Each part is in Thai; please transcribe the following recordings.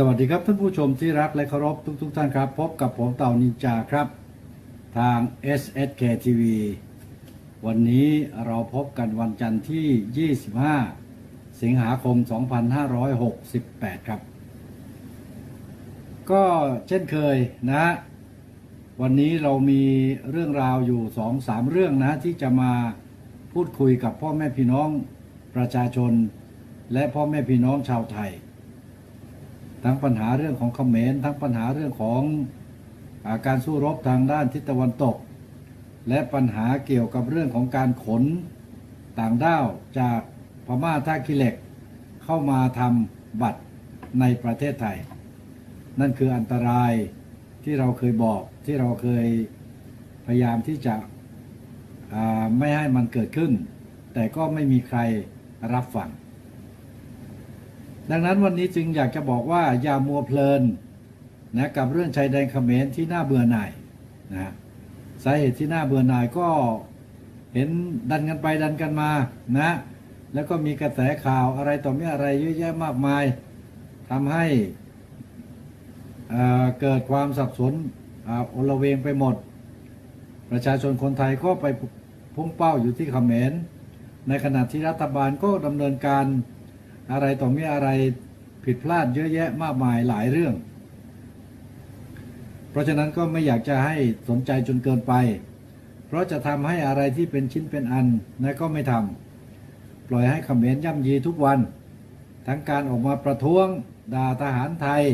สวัสดีครับท่านผู้ชมที่รักและเคารพทุกๆทท่านครับ พบกับผมเต่านินจาครับ ทาง SSK TV วันนี้เราพบกันวันจันทร์ที่ 25 สิงหาคม 2568 ครับ ก็เช่นเคยนะ วันนี้เรามีเรื่องราวอยู่สองสามเรื่องนะ ที่จะมาพูดคุยกับพ่อแม่พี่น้องประชาชน และพ่อแม่พี่น้องชาวไทย ทั้งปัญหาเรื่องของเขมรทั้งปัญหาเรื่องของอาการสู้รบทางด้านทิศตะวันตก และปัญหาเกี่ยวกับเรื่องของการขนต่างด้าวจากพม่าท่าขี้เหล็ก เข้ามาทำบัตรในประเทศไทย นั่นคืออันตรายที่เราเคยบอกที่เราเคยพยายามที่จะไม่ให้มันเกิดขึ้น แต่ก็ไม่มีใครรับฟัง ดังนั้นวันนี้จึงอยากจะบอกว่าอย่ามัวเพลินนะกับเรื่องชายแดนเขมรที่น่าเบื่อหน่ายนะสาเหตุที่น่าเบื่อหน่ายก็เห็นดันกันไปดันกันมานะ แล้วก็มีกระแสข่าวอะไรต่อมีอะไรเยอะแยะมากมายทำให้เเกิดความสับสนอโอลเวงไปหมด ประชาชนคนไทยก็ไปพุ่งเป้าอยู่ที่เขมรในขณะที่รัฐบาลก็ดำเนินการ อะไรต่อมีอะไรผิดพลาดเยอะแยะมากมายหลายเรื่อง เพราะฉะนั้นก็ไม่อยากจะให้สนใจจนเกินไป เพราะจะทำให้อะไรที่เป็นชิ้นเป็นอันนะก็ไม่ทำปล่อยให้เขมรย่ำยีทุกวัน ทั้งการออกมาประท้วงด่าทหารไทย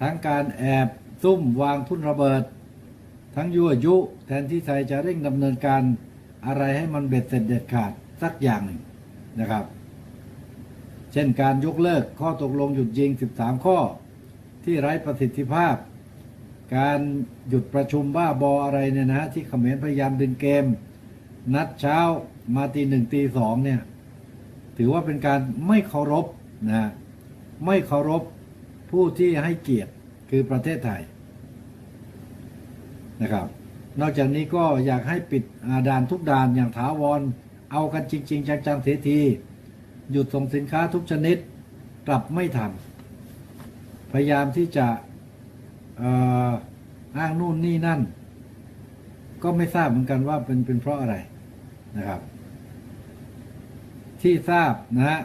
ทั้งการแอบซุ่มวางทุ่นระเบิด ทั้งยั่วยุแทนที่ไทยจะเร่งดำเนินการอะไรให้มันเบ็ดเสร็จเด็ดขาดสักอย่างหนึ่งนะครับ เช่นการยกเลิกข้อตกลงหยุดยิง 13 ข้อ ที่ไร้ประสิทธิภาพ การหยุดประชุมบ้าบออะไรเนี่ยนะที่เขมรพยายามดึงเกม นัดเช้ามาตีหนึ่งตีสองเนี่ยถือว่าเป็นการไม่เคารพนะไม่เคารพผู้ที่ให้เกียรติคือประเทศไทยนะครับ นอกจากนี้ก็อยากให้ปิดด่านทุกด่านอย่างถาวร เอากันจริง ๆจังๆเสียที หยุดส่งสินค้าทุกชนิดกลับไม่ทำพยายามที่จะอ้างนู่นนี่นั่น ก็ไม่ทราบเหมือนกันว่าเป็นเป็นเพราะอะไรนะครับ ที่ทราบนะฮะ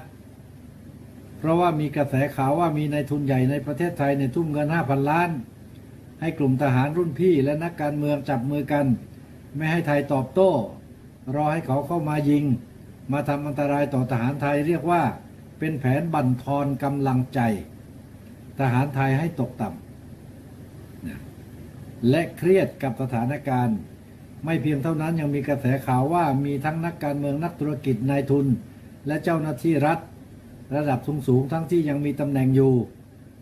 เพราะว่ามีกระแสข่าวว่ามีนายทุนใหญ่ในประเทศไทยในทุ่มเงิน 5,000 ล้าน ให้กลุ่มทหารรุ่นพี่และนักการเมืองจับมือกัน ไม่ให้ไทยตอบโต้ รอให้เขาเข้ามายิง มาทำอันตรายต่อทหารไทยเรียกว่า เป็นแผนบั่นทอนกำลังใจ ทหารไทยให้ตกต่ำและเครียดกับสถานการณ์ ไม่เพียงเท่านั้นยังมีกระแสข่าวว่ามีทั้งนักการเมืองนักธุรกิจนายทุน และเจ้าหน้าที่รัฐ ระดับสูงๆทั้งที่ยังมีตำแหน่งอยู่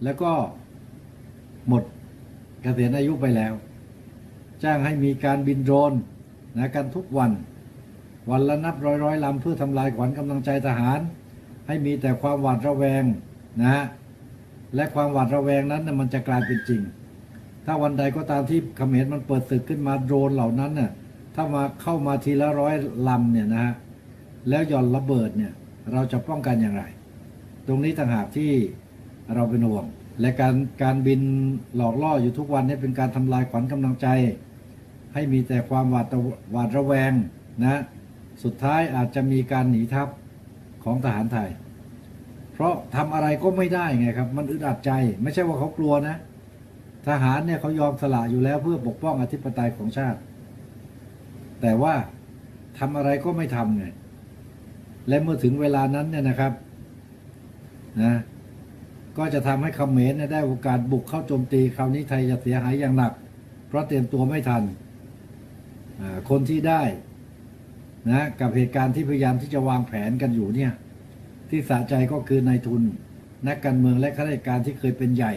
แล้วก็หมดเกษียณอายุไปแล้ว จ้างให้มีการบินโดรนนะกันทุกวัน วันละนับร้อยร้อยลำเพื่อทำลายขวัญกำลังใจทหาร ให้มีแต่ความหวาดระแวงนะ และความหวาดระแวงนั้นนะมันจะกลายเป็นจริง ถ้าวันใดก็ตามที่เขมรมันเปิดศึกขึ้นมาโดรนเหล่านั้นน่ะถ้ามาเข้ามาทีละร้อยลำเนี่ยนะฮะแล้วหย่อนระเบิดเนี่ยเราจะป้องกันอย่างไร ตรงนี้ต่างหากที่เราเป็นห่วง และการการบินหลอกล่ออยู่ทุกวันนี้เป็นการทำลายขวัญกำลังใจ ให้มีแต่ความหวาดหวาดระแวงนะ สุดท้ายอาจจะมีการหนีทัพของทหารไทย เพราะทำอะไรก็ไม่ได้ไงครับ มันอึดอัดใจ ไม่ใช่ว่าเขากลัวนะ ทหารเนี่ยเขายอมสละอยู่แล้วเพื่อปกป้องอธิปไตยของชาติ แต่ว่าทำอะไรก็ไม่ทำไงและเมื่อถึงเวลานั้นเนี่ยนะครับนะก็จะทำให้เขมรเนี่ยได้โอกาสบุกเข้าโจมตีคราวนี้ไทยจะเสียหายอย่างหนัก เพราะเตรียมตัวไม่ทัน คนที่ได้ นะกับเหตุการณ์ที่พยายามที่จะวางแผนกันอยู่เนี่ย ที่สะใจก็คือนายทุน นักการเมืองและข้าราชการที่เคยเป็นใหญ่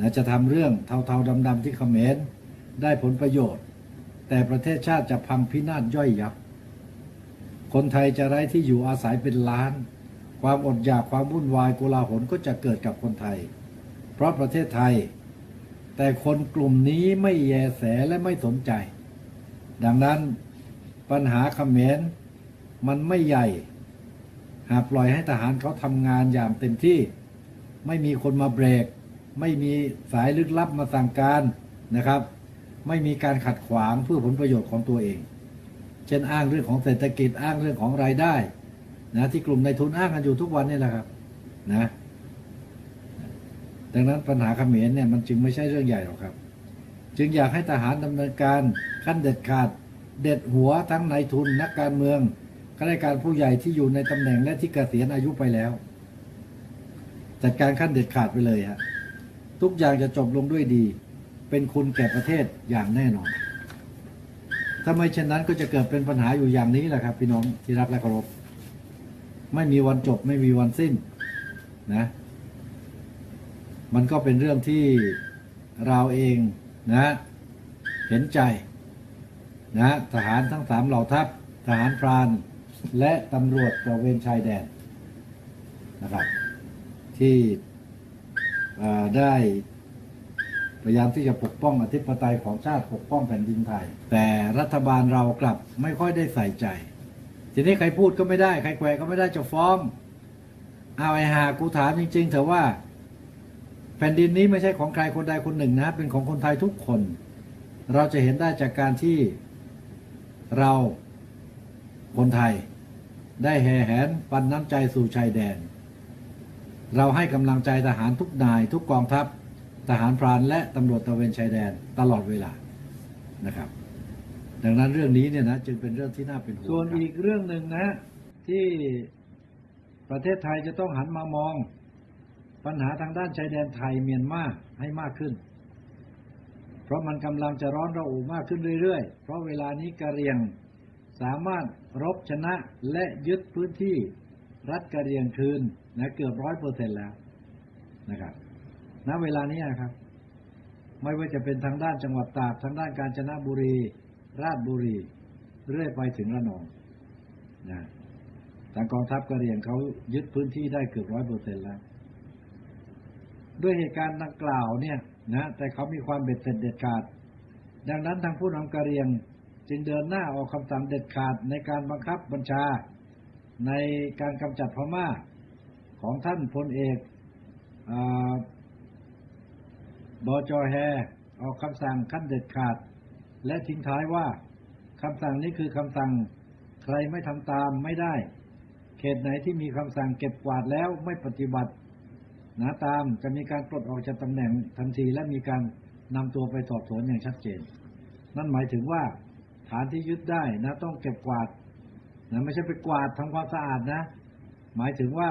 นะจะทำเรื่องเทาๆดำๆที่เขมรได้ผลประโยชน์ แต่ประเทศชาติจะพังพินาศย่อยยับ คนไทยจะไร้ที่อยู่อาศัยเป็นล้าน ความอดอยากความวุ่นวายโกลาหลก็จะเกิดกับคนไทย เพราะประเทศไทย แต่คนกลุ่มนี้ไม่แยแสและไม่สนใจ ดังนั้น ปัญหาเขมรมันไม่ใหญ่ หากปล่อยให้ทหารเขาทำงานอย่างเต็มที่ ไม่มีคนมาเบรก ไม่มีสายลึกลับมาสั่งการนะครับ ไม่มีการขัดขวางเพื่อผลประโยชน์ของตัวเอง เช่นอ้างเรื่องของเศรษฐกิจอ้างเรื่องของรายได้นะที่กลุ่มในายทุนอ้างกันอยู่ทุกวันนี่แหละครับนะดังนั้นปัญหาเขมรเนี่ยมันจึงไม่ใช่เรื่องใหญ่หรอกครับ จึงอยากให้ทหารดำเนินการขั้นเด็ดขาด เด็ดหัวทั้งนายทุนนักการเมืองข้าราชการผู้ใหญ่ที่อยู่ในตำแหน่งและที่เกษียณอายุไปแล้ว จัดการขั้นเด็ดขาดไปเลยฮะทุกอย่างจะจบลงด้วยดี เป็นคุณแก่ประเทศอย่างแน่นอนถ้าไม่เช่นนั้นก็จะเกิดเป็นปัญหาอยู่อย่างนี้แหละครับ พี่น้องที่รักและเคารพไม่มีวันจบไม่มีวันสิ้นนะ มันก็เป็นเรื่องที่เราเองนะ เห็นใจ นะทหารทั้งสามเหล่าทัพทหารพราน และตำรวจตระเวนชายแดนนะครับ ที่ได้พยายามที่จะปกป้องอธิปไตยของชาติปกป้องแผ่นดินไทย แต่รัฐบาลเรากลับไม่ค่อยได้ใส่ใจ ทีนี้ใครพูดก็ไม่ได้ ใครแขวก็ไม่ได้จะฟ้อง เอาไอ้หากูถามจริง ๆ เถอะว่า แผ่นดินนี้ไม่ใช่ของใครคนใดคนหนึ่งนะเป็นของคนไทยทุกคน เราจะเห็นได้จากการที่ เราคนไทยได้แห่แหนปันน้ำใจสู่ชายแดน เราให้กำลังใจทหารทุกนายทุกกองทัพ ทหารพรานและตำรวจตะเวนชายแดนตลอดเวลานะครับ ดังนั้นเรื่องนี้เนี่ยนะจึงเป็นเรื่องที่น่าเป็นห่วงส่วนอีกเรื่องหนึ่งนะ ที่ประเทศไทยจะต้องหันมามอง ปัญหาทางด้านชายแดนไทยเมียนมาให้มากขึ้น ราะมันกำลังจะร้อนระอุมากขึ้นเรื่อยๆ เพราะเวลานี้กะเรียง สามารถรบชนะและยึดพื้นที่รัฐกะเรียงคืนนะเกือบร้อยเปอร์เซ็นแล้วนะครับณเวลานี้นะครับ ไม่ว่าจะเป็นทางด้านจังหวัดตากทางด้านกาญจนบุรี ราชบุรี เรื่อยไปถึงระนองนะทางกองทัพกะเหรียงเขายึดพื้นที่ได้เกือบร้อยเปอร์เซ็นแล้ว ด้วยเหตุการณ์ดังกล่าวเนี่ย นะแต่เขามีความเบ็ดเสร็จเด็ดขาด ดังนั้นทางผู้นำกะเรียงจึงเดินหน้าออกคำสั่งเด็ดขาดในการบังคับบัญชา ในการกำจัดพม่าของท่านพลเอกอบอจอแฮออกคำสั่งขั้นเด็ดขาด และทิ้งท้ายว่าคำสั่งนี้คือคำสั่งใครไม่ทำตามไม่ได้ เขตไหนที่มีคำสั่งเก็บกวาดแล้วไม่ปฏิบัติ นะตามจะมีการปลดออกจากตำแหน่งทันทีและมีการนำตัวไปสอบสวนอย่างชัดเจน นั่นหมายถึงว่าฐานที่ยึดได้นะต้องเก็บกวาดนะไม่ใช่ไปกวาดทำความสะอาดนะ หมายถึงว่า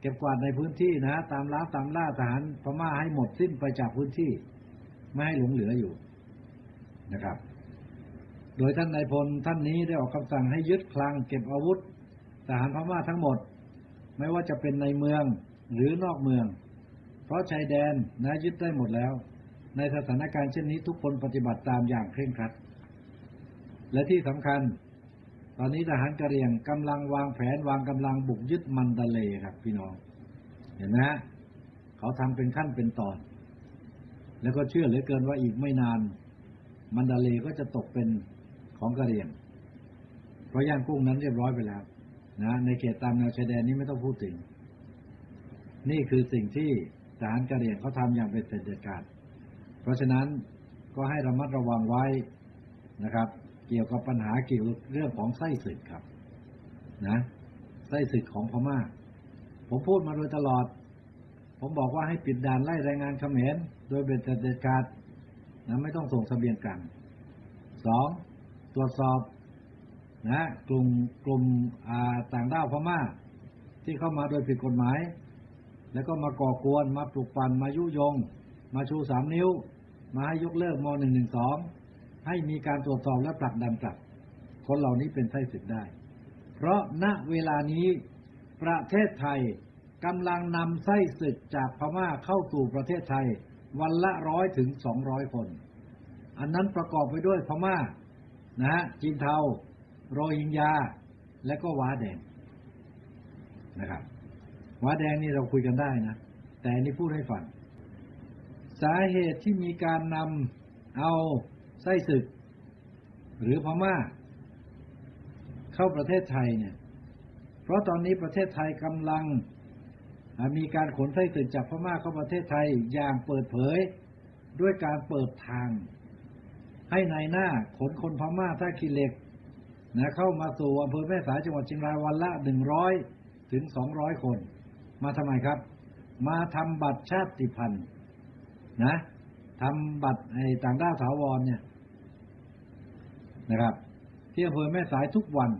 เก็บกวาดในพื้นที่นะ ตามล้างตามล่าทหารพม่าให้หมดสิ้นไปจากพื้นที่ ไม่ให้หลงเหลืออยู่นะครับ โดยท่านนายพลท่านนี้ได้ออกคำสั่งให้ยึดคลังเก็บอาวุธทหารพม่าทั้งหมด ไม่ว่าจะเป็นในเมือง หรือนอกเมือง เพราะชายแดนนะยึดได้หมดแล้ว ในสถานการณ์เช่นนี้ทุกคนปฏิบัติตามอย่างเคร่งครัด และที่สำคัญ ตอนนี้ทหารกะเหรี่ยงกำลังวางแผนวางกำลังบุกยึดมันดาเลครับ พี่น้อง เห็นไหมฮะเขาทำเป็นขั้นเป็นตอน แล้วก็เชื่อเหลือเกินว่าอีกไม่นาน มันดาเลก็จะตกเป็นของกะเหรี่ยง เพราะย่างกุ้งนั้นเรียบร้อยไปแล้วนะในเขตตามแนวชายแดนนี้ไม่ต้องพูดถึง นี่คือสิ่งที่ทหารกะเหรี่ยงเขาทำอย่างเป็นเสร็จเด็ดขาดเพราะฉะนั้นก็ให้ระมัดระวังไว้นะครับ เกี่ยวกับปัญหาเกี่ยวเรื่องของไส้ศึกครับ นะไส้ศึกของพม่า ผมพูดมาโดยตลอด ผมบอกว่าให้ปิดด่านไล่แรงงานเขมรโดยเป็นเสร็จเด็ดขาดนะไม่ต้องส่งเสบียงกลางสองตรวจสอบนะกลุ่มกลุ่มต่างด้าวพม่า ที่เข้ามาโดยผิดกฎหมาย แล้วก็มาก่อกวนมาปลุกปั่นมายุยง มาชูสามนิ้ว มาให้ยกเลิกมหนึ่งหนึ่งสองให้มีการตรวจสอบและผลักดันกลับ คนเหล่านี้เป็นไส้ศึกได้ เพราะณเวลานี้ประเทศไทยกำลังนำไส้ศึกจากพม่าเข้าสู่ประเทศไทย วันละร้อยถึงสองร้อยคน อันนั้นประกอบไปด้วยพม่านะฮะจีนเทาโรฮิงญา และก็ว้าแดงนะครับ หว้าแดงนี่เราคุยกันได้นะ แต่อันนี่พูดให้ฟัง สาเหตุที่มีการนำเอาไส้ศึก หรือพม่า เข้าประเทศไทยเนี่ย เพราะตอนนี้ประเทศไทยกำลังมีการขนไส้ศึกจากพม่าเข้าประเทศไทยอย่างเปิดเผยด้วยการเปิดทาง ให้ในายหน้าขนคนพม่าท่าขี้เหล็กนะเข้ามาสู่อำเภอแม่สายจังหวัดเชียงรายวันละหนึ่งร้อยถึงสองร้อยคน มาทำไมครับ มาทำบัตรชาติพันธุ์นะทำบัตรไอ้ต่างด้าวถาวรเนี่ยนะครับ ที่อำเภอแม่สายทุกวัน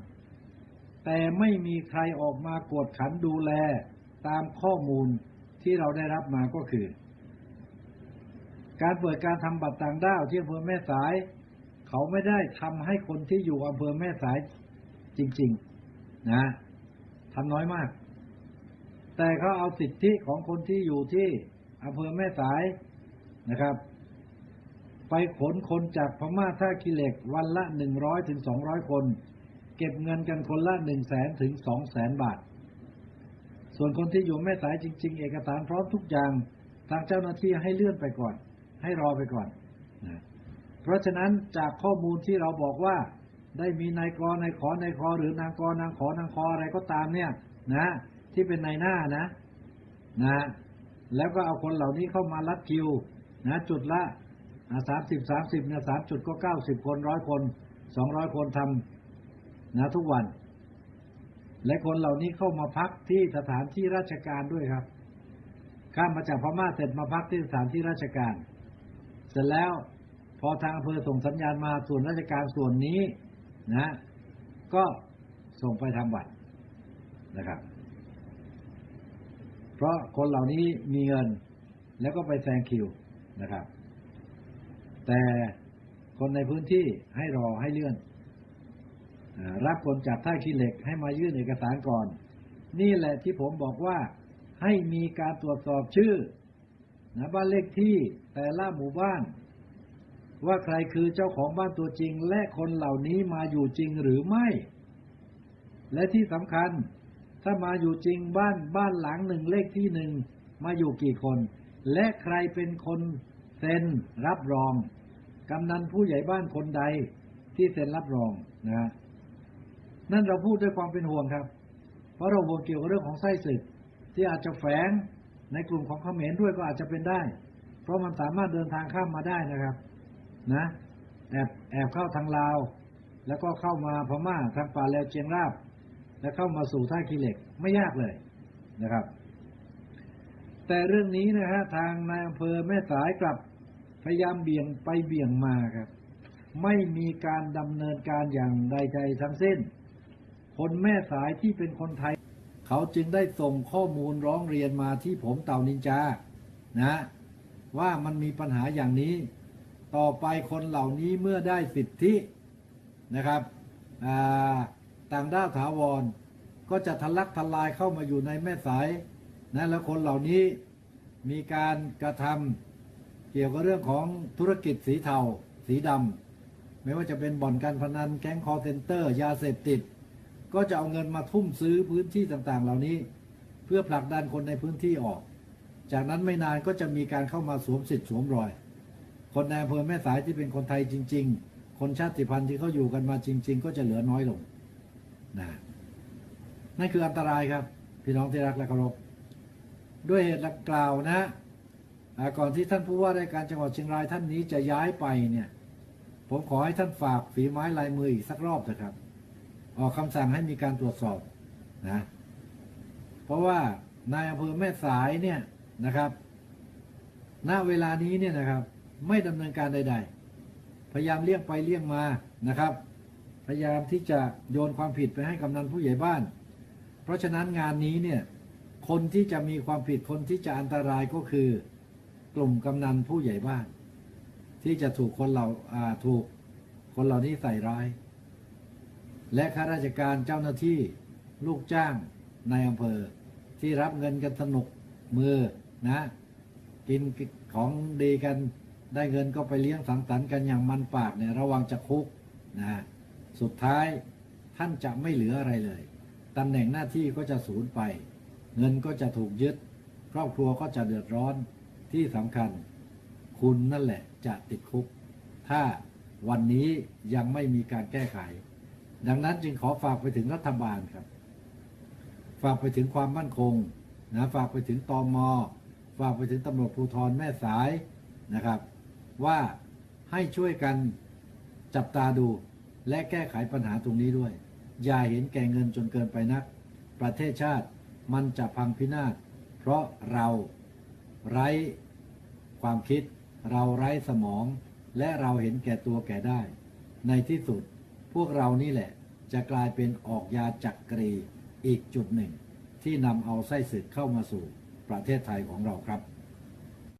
แต่ไม่มีใครออกมากวดขันดูแลตามข้อมูลที่เราได้รับมาก็คือ การเปิดการทำบัตรต่างด้าวที่อำเภอแม่สาย เขาไม่ได้ทำให้คนที่อยู่อำเภอแม่สายจริง ๆ นะทำน้อยมาก แต่เขาเอาสิทธิของคนที่อยู่ที่อำเภอแม่สายนะครับ ไปขนคนจากพม่าท่ากิเหล็กวันละหนึ่งร้อยถึงสองร้อยคน เก็บเงินกันคนละหนึ่งแสนถึงสองแสนบาท ส่วนคนที่อยู่แม่สายจริง ๆ เอกสารพร้อมทุกอย่างทางเจ้าหน้าที่ให้เลื่อนไปก่อน ให้รอไปก่อนนะเพราะฉะนั้นจากข้อมูลที่เราบอกว่า ได้มีนายกรนายขอนายคอหรือนางกรนางขอนางคออะไรก็ตามเนี่ย นะ ที่เป็นนายหน้านะ นะ แล้วก็เอาคนเหล่านี้เข้ามารัดคิว นะ จุดละสามสิบสามสิบเนี่ยสามจุดก็เก้าสิบคนร้อยคนสองร้อยคนทำนะทุกวัน และคนเหล่านี้เข้ามาพักที่สถานที่ราชการด้วยครับ ข้ามมาจากพม่าเสร็จมาพักที่สถานที่ราชการ เสร็จแล้วพอทางอำเภอส่งสัญญาณมาส่วนราชการส่วนนี้นะ ก็ส่งไปทำบัตรนะครับ เพราะคนเหล่านี้มีเงินแล้วก็ไปแซงคิวนะครับ แต่คนในพื้นที่ให้รอให้เลื่อน รับคนจากท่าขี้เหล็กให้มายื่นเอกสารก่อน นี่แหละที่ผมบอกว่าให้มีการตรวจสอบชื่อนะบ้านเลขที่แต่ละหมู่บ้าน ว่าใครคือเจ้าของบ้านตัวจริง และคนเหล่านี้มาอยู่จริงหรือไม่ และที่สำคัญ ถ้ามาอยู่จริงบ้านบ้านหลังหนึ่งเลขที่หนึ่งมาอยู่กี่คน และใครเป็นคนเซ็นรับรองกำนันผู้ใหญ่บ้านคนใดที่เซ็นรับรองนะนั่นเราพูดด้วยความเป็นห่วงครับ เพราะเราห่วงเกี่ยวกับเรื่องของไส้ศึก ที่อาจจะแฝงในกลุ่มของเขมรด้วยก็อาจจะเป็นได้ เพราะมันสามารถเดินทางข้ามมาได้นะครับ นะแอบแอบเข้าทางลาว แล้วก็เข้ามาพม่าทางป่าแลวเจียงราบ และเข้ามาสู่ท่าขี้เล็กไม่ยากเลยนะครับ แต่เรื่องนี้นะฮะทางนายอำเภอแม่สายกลับพยายามเบี่ยงไปเบี่ยงมาครับ ไม่มีการดำเนินการอย่างใดๆทั้งสิ้น คนแม่สายที่เป็นคนไทย เขาจึงได้ส่งข้อมูลร้องเรียนมาที่ผมเต่านินจานะ ว่ามันมีปัญหาอย่างนี้ ต่อไปคนเหล่านี้เมื่อได้สิทธินะครับอ่า ต่างด้าวถาวร ก็จะทะลักทลายเข้ามาอยู่ในแม่สายนะแล้วคนเหล่านี้มีการกระทำเกี่ยวกับเรื่องของธุรกิจสีเทาสีดำไม่ว่าจะเป็นบ่อนการพนันแก๊งคอเซนเตอร์ ยาเสพติด ก็จะเอาเงินมาทุ่มซื้อพื้นที่ต่างๆ เหล่านี้ เพื่อผลักดันคนในพื้นที่ออก จากนั้นไม่นานก็จะมีการเข้ามาสวมสิทธิ์สวมรอย คนในอำเภอแม่สายที่เป็นคนไทยจริง ๆ คนชาติพันธุ์ที่เขาอยู่กันมาจริง ๆ ก็จะเหลือน้อยลง นะนั่นคืออันตรายครับ พี่น้องที่รักและเคารพด้วยเหตุดังกล่าวนะอ่าก่อนที่ท่านผู้ว่าราชการจังหวัดเชียงรายท่านนี้จะย้ายไปเนี่ย ผมขอให้ท่านฝากฝีไม้ลายมืออีกสักรอบเถอะครับ ออกคำสั่งให้มีการตรวจสอบนะ เพราะว่านายอำเภอแม่สายเนี่ยนะครับณเวลานี้เนี่ยนะครับ ไม่ดำเนินการใด ๆ พยายามเลี่ยงไปเลี่ยงมานะครับ พยายามที่จะโยนความผิดไปให้กำนันผู้ใหญ่บ้าน เพราะฉะนั้นงานนี้เนี่ยคนที่จะมีความผิดคนที่จะอันตรายก็คือกลุ่มกำนันผู้ใหญ่บ้าน ที่จะถูกคนเราอ่าถูกคนเหล่านี้ใส่ร้าย และข้าราชการเจ้าหน้าที่ลูกจ้างในอำเภอที่รับเงินกันสนุกมือนะ กินของดีกันได้เงินก็ไปเลี้ยงสังสรรค์กันอย่างมันปากเนี่ยระวังจะคุกนะ สุดท้ายท่านจะไม่เหลืออะไรเลยตำแหน่งหน้าที่ก็จะสูญไป เงินก็จะถูกยึด ครอบครัวก็จะเดือดร้อนที่สำคัญ คุณนั่นแหละจะติดคุก ถ้าวันนี้ยังไม่มีการแก้ไข ดังนั้นจึงขอฝากไปถึงรัฐบาลครับ ฝากไปถึงความมั่นคงนะฝากไปถึงตอมอฝากไปถึงตำรวจภูธรแม่สายนะครับ ว่าให้ช่วยกันจับตาดู และแก้ไขปัญหาตรงนี้ด้วย อย่าเห็นแก่เงินจนเกินไปนัก ประเทศชาติมันจะพังพินาศ เพราะเราไร้ความคิด เราไร้สมอง และเราเห็นแก่ตัวแก่ได้ ในที่สุดพวกเรานี่แหละ จะกลายเป็นออกยาจักกรีอีกจุดหนึ่ง ที่นำเอาไส้ศึกเข้ามาสู่ประเทศไทยของเราครับ